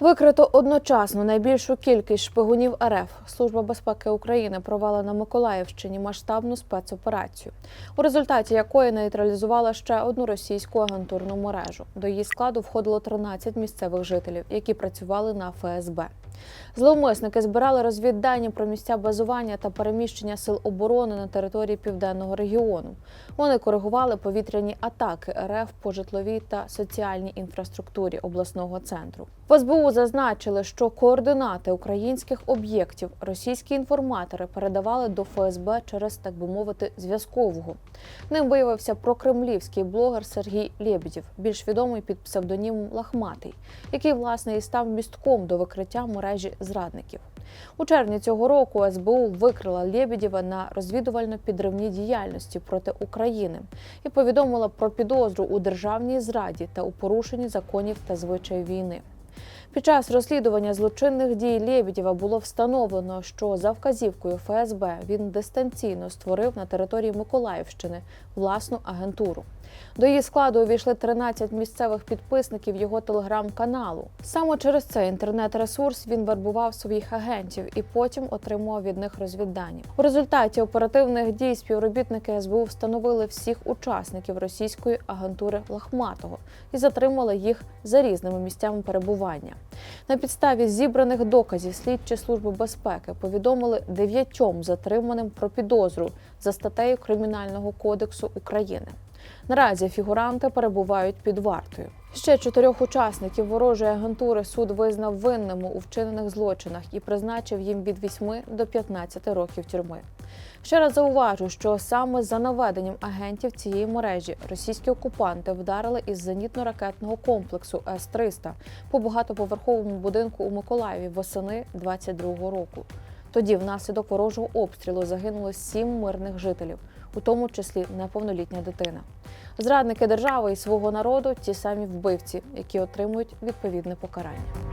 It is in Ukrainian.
Викрито одночасно найбільшу кількість шпигунів РФ. Служба безпеки України провела на Миколаївщині масштабну спецоперацію, у результаті якої нейтралізувала ще одну російську агентурну мережу. До її складу входило 13 місцевих жителів, які працювали на ФСБ. Зловмисники збирали розвіддані про місця базування та переміщення сил оборони на території південного регіону. Вони коригували повітряні атаки РФ по житловій та соціальній інфраструктурі обласного центру. В СБУ зазначили, що координати українських об'єктів російські інформатори передавали до ФСБ через, так би мовити, зв'язкового. Ним виявився прокремлівський блогер Сергій Лєбідєв, більш відомий під псевдонімом Лахматий, який власне і став містком до викриття мережі зрадників. У червні цього року СБУ викрила Лєбідєва на розвідувально-підривній діяльності проти України і повідомила про підозру у державній зраді та у порушенні законів та звичаїв війни. Під час розслідування злочинних дій Лєбідєва було встановлено, що за вказівкою ФСБ він дистанційно створив на території Миколаївщини власну агентуру. До її складу увійшли 13 місцевих підписників його телеграм-каналу. Саме через цей інтернет-ресурс він вербував своїх агентів і потім отримував від них розвіддані. У результаті оперативних дій співробітники СБУ встановили всіх учасників російської агентури Лахматого і затримали їх за різними місцями перебування. На підставі зібраних доказів слідчі служби безпеки повідомили дев'ятьом затриманим про підозру за статтею Кримінального кодексу України. Наразі фігуранти перебувають під вартою. Ще чотирьох учасників ворожої агентури суд визнав винними у вчинених злочинах і призначив їм від 8 до 15 років тюрми. Ще раз зауважу, що саме за наведенням агентів цієї мережі російські окупанти вдарили із зенітно-ракетного комплексу С-300 по багатоповерховому будинку у Миколаєві восени 22-го року. Тоді внаслідок ворожого обстрілу загинуло сім мирних жителів, у тому числі неповнолітня дитина. Зрадники держави і свого народу ті самі вбивці, які отримують відповідне покарання.